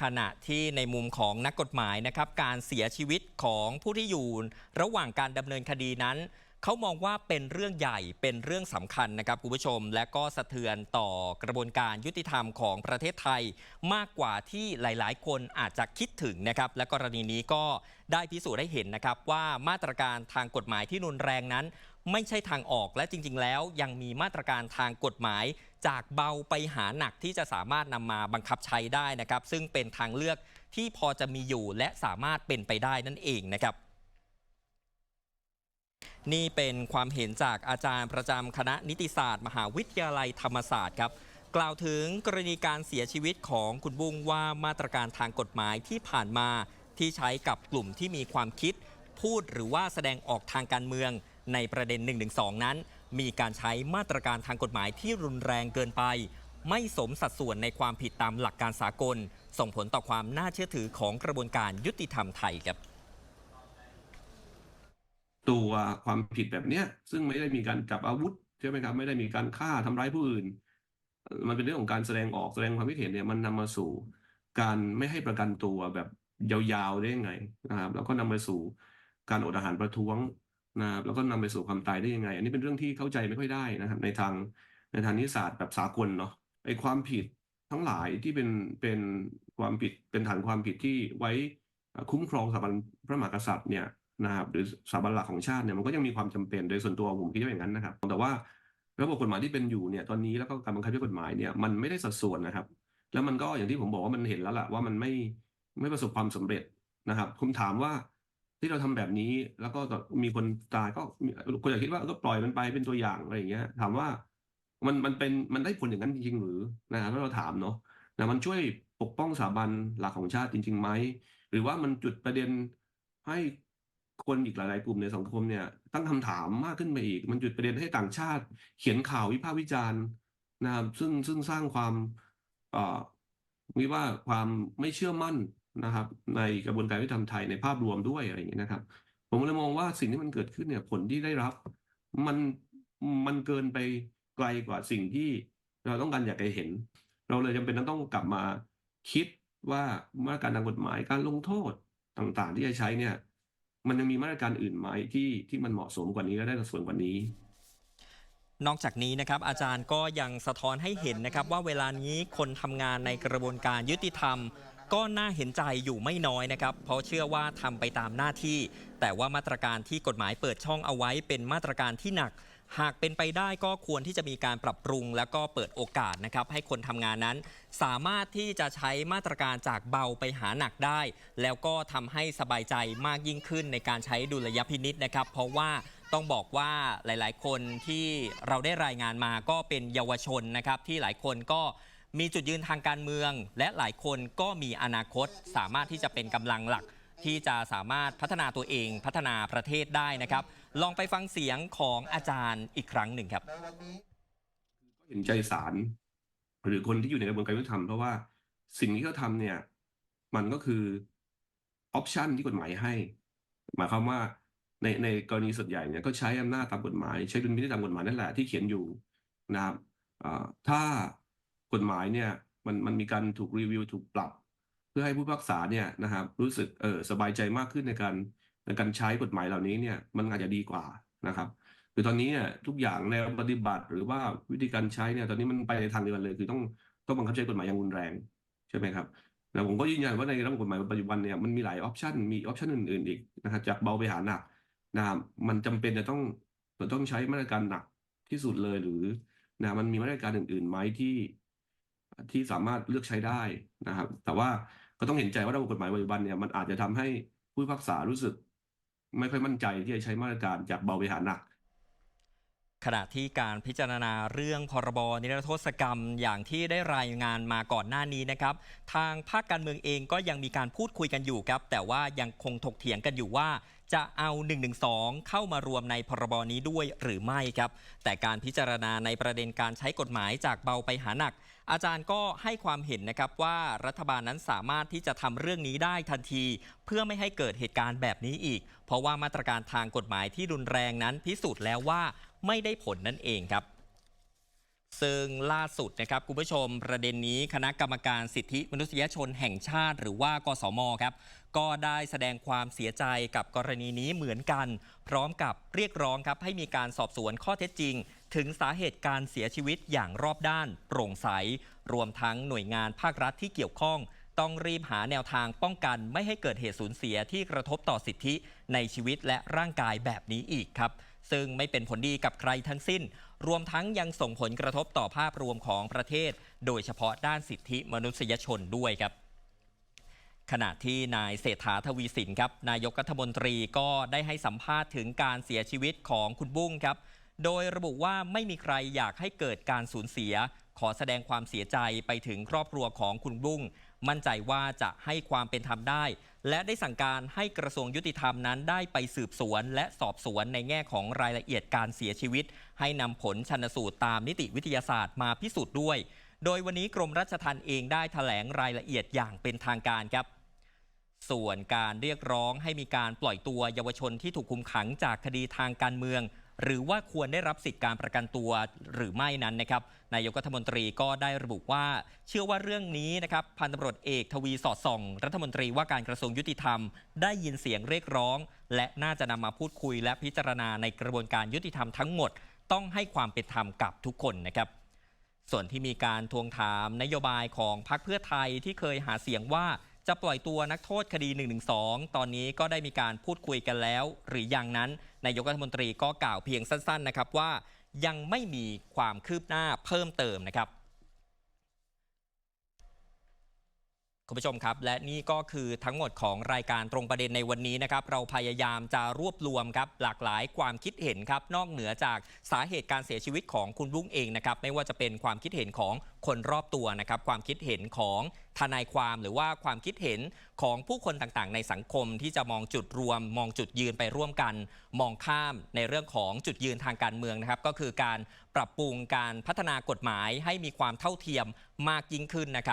ขณะที่ในมุมของนักกฎหมายนะครับ การเสียชีวิตของผู้ที่อยู่ระหว่างการดำเนินคดีนั้น เขามองว่าเป็นเรื่องใหญ่เป็นเรื่องสำคัญนะครับคุณผู้ชม และก็สะเทือนต่อกระบวนการยุติธรรมของประเทศไทย มากกว่าที่หลายๆ คนอาจจะคิดถึงนะครับ และกรณีนี้ก็ได้พิสูจน์ให้เห็นนะครับว่ามาตรการทางกฎหมายที่รุนแรงนั้น ไม่ใช่ทางออกและจริง ๆ แล้วยังมีมาตรการทางกฎหมาย จากเบาไปหาหนักที่จะสามารถนำมาบังคับใช้ได้นะครับ ซึ่งเป็นทางเลือกที่พอจะมีอยู่และสามารถเป็นไปได้นั่นเองนะครับนี่เป็นความเห็นจากอาจารย์ประจำคณะนิติศาสตร์ มหาวิทยาลัยธรรมศาสตร์ครับ กล่าวถึงกรณีการเสียชีวิตของคุณบุ้งว่ามาตรการทางกฎหมายที่ผ่านมาที่ใช้กับกลุ่มที่มีความคิด พูดหรือว่าแสดงออกทางการเมือง ในประเด็น1-2 นั้น มีการใช้มาตรการทางกฎหมายที่รุนแรงเกินไป ไม่สมสัดส่วนในความผิดตามหลักการสากล ส่งผลต่อความน่าเชื่อถือของกระบวนการยุติธรรมไทยครับตัวความผิดแบบเนี้ยซึ่งไม่ได้มีการจับอาวุธใช่ไหมครับ ไม่ได้มีการฆ่าทำร้ายผู้อื่น มันเป็นเรื่องของการแสดงออกแสดงความคิดเห็นเนี่ยมันนำมาสู่การไม่ให้ประกันตัวแบบยาวๆได้ยังไงนะครับ แล้วก็นำไปสู่การอดอาหารประท้วง นะครับแล้วก็นำไปสู่ความตายได้ยังไง อันนี้เป็นเรื่องที่เข้าใจไม่ค่อยได้นะครับ ในทางในทางนิติศาสตร์แบบสากลเนาะไอ้ความผิดทั้งหลายที่เป็นเป็นความผิดเป็นฐานความผิดที่ไว้คุ้มครองสถาบันพระมหากษัตริย์เนี่ยนะครับหรือสถาบันหลักของชาติเนี่ยมันก็ยังมีความจำเป็นโดยส่วนตัวผมคิดว่าอย่างนั้นนะครับ แต่ว่าระบบกฎหมายที่เป็นอยู่เนี่ยตอนนี้แล้วก็การบังคับใช้กฎหมายเนี่ยมันไม่ได้สัดส่วนนะครับ แล้วมันก็อย่างที่ผมบอกว่ามันเห็นแล้วล่ะว่ามันไม่ไม่ประสบความสำเร็จนะครับผมถามว่า ที่เราทำแบบนี้แล้วก็มีคนตายก็คนอยากคิดว่าก็ปล่อยมันไปเป็นตัวอย่างอะไรอย่างเงี้ย ถามว่ามันมันเป็นมันได้ผลอย่างนั้นจริง ๆ หรือนะครับถ้าเราถามเนาะนะมันช่วยปกป้องสถาบันหลักของชาติจริงๆไหมหรือว่ามันจุดประเด็นให้คนอีกหลาย ๆ กลุ่มในสังคมเนี่ย ตั้งคำถามมากขึ้นไปอีก มันจุดประเด็นให้ต่างชาติ เขียนข่าววิพากษ์วิจารณ์นะครับซึ่งซึ่งสร้างความเอ่อมีว่าความไม่เชื่อมั่น นะครับ ในกระบวนการยุติธรรมไทยในภาพรวมด้วยอะไรอย่างเงี้ยนะครับ ผมเลยมองว่าสิ่งที่มันเกิดขึ้นเนี่ยผลที่ได้รับ มันมันเกินไปไกลกว่าสิ่งที่เราต้องการอยากจะเห็น เราเลยจำเป็นต้องกลับมาคิดว่ามาตรการทางกฎหมายการลงโทษต่างๆ ที่จะใช้เนี่ย มันยังมีมาตรการอื่นไหมที่ที่มันเหมาะสมกว่านี้และได้สัดส่วนกว่านี้นอกจากนี้นะครับอาจารย์ก็ยังสะท้อนให้เห็นนะครับว่าเวลานี้คนทำงานในกระบวนการยุติธรรม ก็น่าเห็นใจอยู่ไม่น้อยนะครับ เพราะเชื่อว่าทำไปตามหน้าที่ แต่ว่ามาตรการที่กฎหมายเปิดช่องเอาไว้เป็นมาตรการที่หนัก หากเป็นไปได้ก็ควรที่จะมีการปรับปรุง แล้วก็เปิดโอกาสนะครับให้คนทำงานนั้น สามารถที่จะใช้มาตรการจากเบาไปหาหนักได้ แล้วก็ทำให้สบายใจมากยิ่งขึ้นในการใช้ดุลยพินิษนะครับ เพราะว่าต้องบอกว่าหลาย ๆ คนที่เราได้รายงานมาก็เป็นเยาวชนนะครับที่หลายคนก็ มีจุดยืนทางการเมือง และหลายคนก็มีอนาคตสามารถที่จะเป็นกำลังหลัก ที่จะสามารถพัฒนาตัวเองพัฒนาประเทศได้นะครับ ลองไปฟังเสียงของอาจารย์อีกครั้งหนึ่งครับเห็นใจศาลหรือคนที่อยู่ในกระบวนการยุติธรรมเพราะว่าสิ่งที่เขาทำเนี่ย มันก็คือออปชันที่กฎหมายให้ หมายความว่าในในกรณีส่วนใหญ่เนี่ยก็ใช้อำนาจตามกฎหมาย ใช้ดุลพินิจตามกฎหมายนั่นแหละที่เขียนอยู่นะครับถ้า กฎหมายเนี่ยมันมันมีการถูกรีวิวถูกปรับ เพื่อให้ผู้พิพากษาเนี่ยนะครับรู้สึกเออสบายใจมากขึ้นในการในการใช้กฎหมายเหล่านี้เนี่ยมันอาจจะดีกว่านะครับคือตอนนี้เนี่ยทุกอย่างแนวปฏิบัติหรือว่าวิธีการใช้เนี่ยตอนนี้มันไปในทางเดียวกันเลย คือต้องต้องบังคับใช้กฎหมายอย่างรุนแรงใช่ไหมครับแล้วผมก็ยืนยันว่าในระบบกฎหมายปัจจุบันเนี่ยมันมีหลายออปชันมีออปชันอื่นๆอีกนะครับจากเบาไปหาหนักนะครับมันจำเป็นจะต้องต้องใช้มาตรการหนักที่สุดเลยหรือนะมันมีมาตรการอื่นๆไหมที่ ที่สามารถเลือกใช้ได้นะครับ แต่ว่าก็ต้องเห็นใจว่าระบบกฎหมายปัจจุบันเนี่ยมันอาจจะทำให้ผู้พิพากษารู้สึก ไม่ค่อยมั่นใจที่จะใช้มาตรการจากเบาไปหาหนักขณะที่การพิจารณาเรื่องพรบนิรโทษกรรมอย่างที่ได้รายงานมาก่อนหน้านี้นะครับ ทางภาคการเมืองเองก็ยังมีการพูดคุยกันอยู่ครับ แต่ว่ายังคงถกเถียงกันอยู่ว่า จะเอา 112 เข้ามารวมในพรบนี้ด้วยหรือไม่ครับ แต่การพิจารณาในประเด็นการใช้กฎหมายจากเบาไปหาหนัก อาจารย์ก็ให้ความเห็นนะครับว่ารัฐบาลนั้นสามารถที่จะทำเรื่องนี้ได้ทันที เพื่อไม่ให้เกิดเหตุการณ์แบบนี้อีก เพราะว่ามาตรการทางกฎหมายที่รุนแรงนั้นพิสูจน์แล้วว่าไม่ได้ผลนั่นเองครับซึ่งล่าสุดนะครับคุณผู้ชมประเด็นนี้คณะกรรมการสิทธิมนุษยชนแห่งชาติ หรือว่ากสมครับก็ได้แสดงความเสียใจกับกรณีนี้เหมือนกัน พร้อมกับเรียกร้องครับให้มีการสอบสวนข้อเท็จจริง ถึงสาเหตุการเสียชีวิตอย่างรอบด้าน โปร่งใส รวมทั้งหน่วยงานภาครัฐที่เกี่ยวข้อง ต้องรีบหาแนวทางป้องกัน ไม่ให้เกิดเหตุสูญเสียที่กระทบต่อสิทธิในชีวิตและร่างกายแบบนี้อีกครับ ซึ่งไม่เป็นผลดีกับใครทั้งสิ้น รวมทั้งยังส่งผลกระทบต่อภาพรวมของประเทศ โดยเฉพาะด้านสิทธิมนุษยชนด้วยครับขณะที่นายเศรษฐาทวีสินครับนายกรัฐมนตรีก็ได้ให้สัมภาษณ์ถึงการเสียชีวิตของคุณบุ้งครับ โดยระบุว่าไม่มีใครอยากให้เกิดการสูญเสีย ขอแสดงความเสียใจไปถึงครอบครัวของคุณบุ้งมั่นใจว่าจะให้ความเป็นธรรมได้ และได้สั่งการให้กระทรวงยุติธรรมนั้นได้ไปสืบสวน และสอบสวนในแง่ของรายละเอียดการเสียชีวิต ให้นำผลชันสูตรตามนิติวิทยาศาสตร์มาพิสูจน์ด้วย โดยวันนี้กรมราชทัณฑ์เองได้แถลงรายละเอียดอย่างเป็นทางการครับส่วนการเรียกร้องให้มีการปล่อยตัวเยาวชนที่ถูกคุมขังจากคดีทางการเมือง หรือว่าควรได้รับสิทธิการประกันตัวหรือไม่นั้นนะครับนายกรัฐมนตรีก็ได้ระบุว่า เชื่อว่าเรื่องนี้นะครับพันตำรวจเอกทวีสอดส่อง รัฐมนตรีว่าการกระทรวงยุติธรรม ได้ยินเสียงเรียกร้อง และน่าจะนำมาพูดคุยและพิจารณาในกระบวนการยุติธรรมทั้งหมด ต้องให้ความเป็นธรรมกับทุกคนนะครับส่วนที่มีการทวงถามนโยบายของพรรคเพื่อไทยที่เคยหาเสียงว่า จะปล่อยตัวนักโทษคดี 112 ตอนนี้ก็ได้มีการพูดคุยกันแล้ว หรือยังนั้นนายกรัฐมนตรีก็กล่าวเพียงสั้น ๆ นะครับว่ายังไม่มีความคืบหน้าเพิ่มเติมนะครับ คุณผู้ชมครับ และนี่ก็คือทั้งหมดของรายการตรงประเด็นในวันนี้นะครับ เราพยายามจะรวบรวมครับหลากหลายความคิดเห็นครับ นอกเหนือจากสาเหตุการเสียชีวิตของคุณบุ้งเองนะครับ ไม่ว่าจะเป็นความคิดเห็นของคนรอบตัวนะครับ ความคิดเห็นของทนายความหรือว่าความคิดเห็นของผู้คนต่างๆ ในสังคมที่จะมองจุดรวม มองจุดยืนไปร่วมกัน มองข้ามในเรื่องของจุดยืนทางการเมืองนะครับ ก็คือการปรับปรุงการพัฒนากฎหมายให้มีความเท่าเทียมมากยิ่งขึ้นนะครับ